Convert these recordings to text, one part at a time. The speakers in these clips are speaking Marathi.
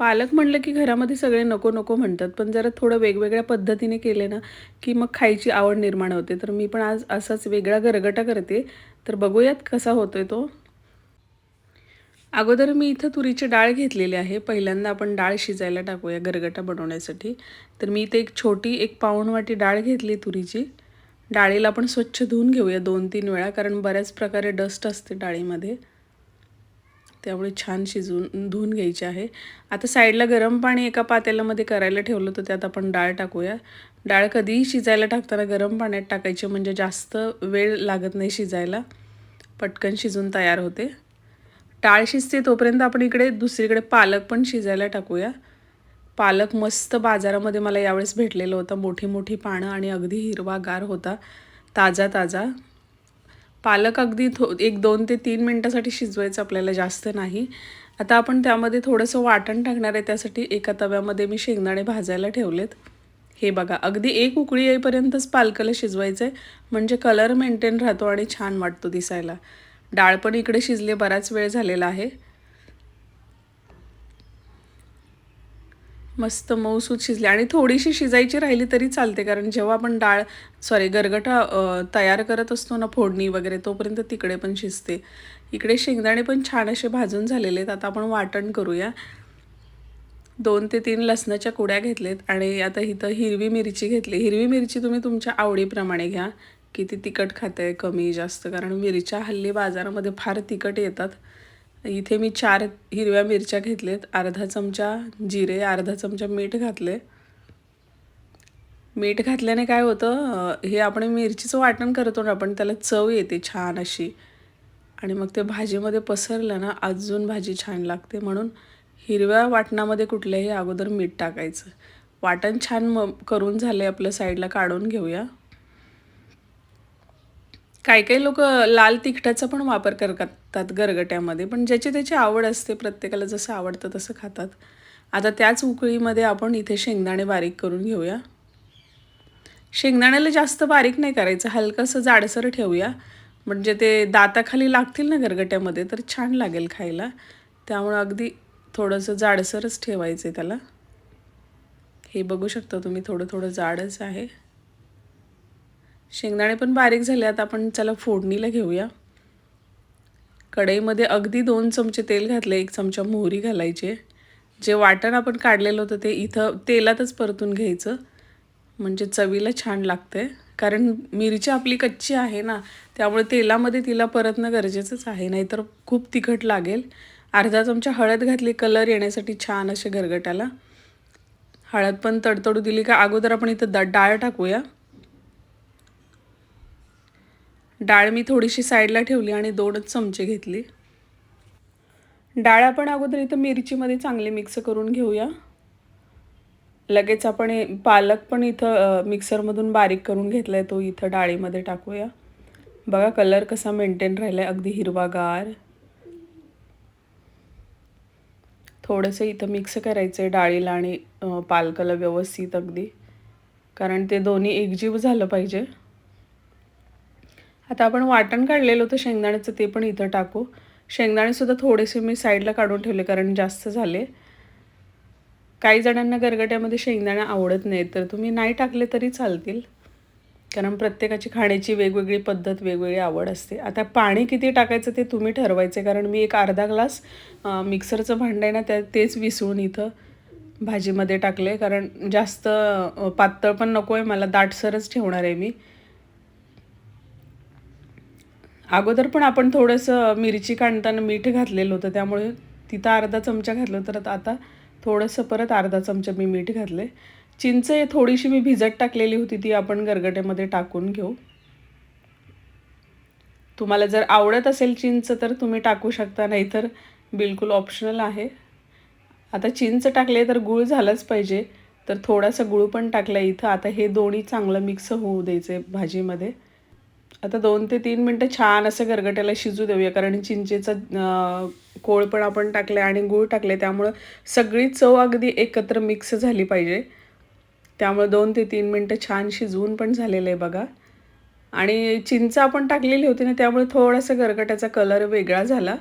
पालक म्हणलं की घरामध्ये सगळे नको नको म्हणतात पण जरा थोडं वेगवेगळ्या पद्धतीने केले ना की मग खायची आवड निर्माण होते. तर मी पण आज असाच वेगळा गरगटा करते. तर बघूयात कसा होतोय तो. अगोदर मी इथं तुरीची डाळ घेतलेली आहे. पहिल्यांदा आपण डाळ शिजायला टाकूया गरगटा बनवण्यासाठी. तर मी इथे एक छोटी एक पाऊण वाटी डाळ घेतली तुरीची. डाळीला आपण स्वच्छ धुवून घेऊया दोन तीन वेळा कारण बऱ्याच प्रकारे डस्ट असते डाळीमध्ये. त्यामुळे छान शिजवून धुवून घ्यायचे आहे. आता साईडला गरम पाणी एका पातेल्यामध्ये करायला ठेवलं तर त्यात आपण डाळ टाकूया. डाळ कधीही शिजायला टाकताना गरम पाण्यात टाकायची म्हणजे जास्त वेळ लागत नाही शिजायला. पटकन शिजून तयार होते. डाळ शिजते तोपर्यंत आपण इकडे दुसरीकडे पालक पण शिजायला टाकूया. पालक मस्त बाजारामध्ये मला यावेळेस भेटलेलं होतं. मोठी मोठी पानं आणि अगदी हिरवागार होता. ताजा ताजा पालक अगदी थो एक दोन ते तीन मिनटासाठी शिजवायचं आपल्याला जास्त नाही. आता आपण त्यामध्ये थोडंसं वाटण टाकणार आहे त्यासाठी एका तव्यामध्ये मी शेंगदाणे भाजायला ठेवलेत. हे बघा अगदी एक उकळी येईपर्यंतच पालकाला शिजवायचं आहे म्हणजे कलर मेंटेन राहतो आणि छान वाटतो दिसायला. डाळ पण इकडे शिजले बराच वेळ झालेला आहे. मस्त मऊसूत शिजली. आणि थोडीशी शिजायची राहिली तरी चालते कारण जेव्हा आपण डाळ सॉरी गरगटा तयार करत असतो ना फोडणी वगैरे तोपर्यंत तिकडे पण शिजते. इकडे शेंगदाणे पण छान असे भाजून झालेले आहेत. आता आपण वाटण करूया. दोन ते तीन लसणाच्या कुड्या घेतलेत आणि आता इथं हिरवी मिरची घेतली. हिरवी मिरची तुम्ही तुमच्या आवडीप्रमाणे घ्या. किती तिखट खाते कमी जास्त कारण मिरच्या हल्ली बाजारामध्ये फार तिखट येतात. इथे मी चार हिरव्या मिरच्या घेतलेत. अर्धा चमचा जिरे अर्धा चमचा मीठ घातले मीठ घातल्याने काय होतं हे आपण मिरचीचं वाटण करतो ना आपण त्याला चव येते छान अशी. आणि मग ते भाजीमध्ये पसरलं ना अजून भाजी छान लागते. म्हणून हिरव्या वाटणामध्ये कुठल्याही अगोदर मीठ टाकायचं. वाटण छान म करून झालं आहे आपलं साईडला काढून घेऊया. काही काही लोक लाल तिखटाचा पण वापर करतात गरगट्यामध्ये पण ज्याची त्याची आवड असते प्रत्येकाला जसं आवडतं तसं खातात. आता त्याच उकळीमध्ये आपण इथे शेंगदाणे बारीक करून घेऊया. शेंगदाण्याला जास्त बारीक नाही करायचं हलकंसं जाडसर ठेवूया. म्हणजे ते दाताखाली लागतील ना गरगट्यामध्ये तर छान लागेल खायला. त्यामुळं अगदी थोडंसं जाडसरच ठेवायचं आहे त्याला. हे बघू शकता तुम्ही थोडं थोडं जाडच आहे. शेंगदाणे पण बारीक झाले आता आपण चला फोडणीला घेऊया. कढईमध्ये अगदी दोन चमचे तेल घातले एक चमचा मोहरी घालायचे. जे वाटण आपण काढलेलं होतं ते इथं तेलातच परतून घ्यायचं. म्हणजे चवीला छान लागते कारण मिरची आपली कच्ची आहे ना त्यामुळे तेलामध्ये तिला परतणं गरजेचंच आहे नाहीतर खूप तिखट लागेल. अर्धा चमचा हळद घातली कलर येण्यासाठी छान असे गरगट्याला हळद पण तडतडू दिली का अगोदर आपण इथं द डाळ टाकूया. डाळ मी थोडीशी साईडला ठेवली आणि दोनच चमचे घेतली. डाळ आपण अगोदर इथं मिरचीमध्ये चांगले मिक्स करून घेऊया. लगेच आपण पालक पण इथं मिक्सरमधून बारीक करून घेतला आहे तो इथं डाळीमध्ये टाकूया. बघा कलर कसा मेंटेन राहिला आहे अगदी हिरवागार. थोडंसं इथं मिक्स करायचं आहे डाळीला आणि पालकाला व्यवस्थित अगदी. कारण ते दोन्ही एकजीव झालं पाहिजे. आता आपण वाटण काढलेलं होतं शेंगदाण्याचं ते पण इथं टाकू. शेंगदाणेसुद्धा थोडेसे मी साईडला काढून ठेवले कारण जास्त झाले. काही जणांना गरगट्यामध्ये शेंगदाणा आवडत नाही तर तुम्ही नाही टाकले तरी चालतील. कारण प्रत्येकाची खाण्याची वेगवेगळी पद्धत वेगवेगळी आवड असते. आता पाणी किती टाकायचं ते तुम्ही ठरवायचे कारण मी एक अर्धा ग्लास मिक्सरचं भांडं आहे ना त्या तेच विसळून इथं भाजीमध्ये टाकले कारण जास्त पातळ पण नको आहे मला दाटसरच ठेवणार आहे मी. अगोदर पण आपण थोडंसं मिरची काढताना मीठ घातलेलं होतं त्यामुळे तिथं अर्धा चमचा घातलं तर आता थोडंसं परत अर्धा चमचा मी मीठ घातले चिंच थोडीशी मी भिजत टाकलेली होती ती आपण गरगट्यामध्ये टाकून घेऊ. तुम्हाला जर आवडत असेल चिंच तर तुम्ही टाकू शकता नाहीतर बिलकुल ऑप्शनल आहे. आता चिंच टाकले तर गूळ झालंच पाहिजे. तर थोडासा गूळ पण टाकला इथं. आता हे दोन्ही चांगलं मिक्स होऊ द्यायचं आहे भाजीमध्ये. आता दोन ते तीन मिनटं छान असं गरगट्याला शिजू देऊया कारण चिंचेचा कोळ पण आपण टाकले आणि गूळ टाकले त्यामुळं सगळी चव अगदी एकत्र मिक्स झाली पाहिजे. त्यामुळं दोन ते तीन मिनटं छान शिजवून पण झालेलं आहे बघा. आणि चिंच आपण टाकलेली होती ना त्यामुळे थोडासा गरगट्याचा कलर वेगळा झाला.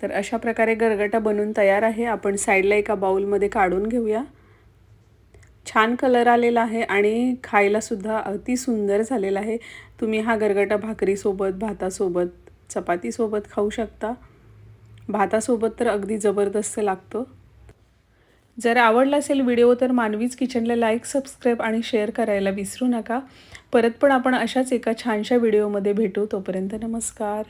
तर अशा प्रकारे गरगटा बनून तयार आहे. आपण साईडला एका बाऊलमध्ये काढून घेऊया. छान कलर आलेला आहे आणि खायलासुद्धा अति सुंदर झालेला आहे. तुम्ही हा गरगटा भाकरीसोबत भातासोबत चपातीसोबत खाऊ शकता. भातासोबत तर अगदी जबरदस्त लागतो. जर आवडला असेल व्हिडिओ तर मानवीच किचनला लाईक सबस्क्राईब आणि शेअर करायला विसरू नका. परत पण आपण अशाच एका छानशा व्हिडिओमध्ये भेटू. तोपर्यंत नमस्कार.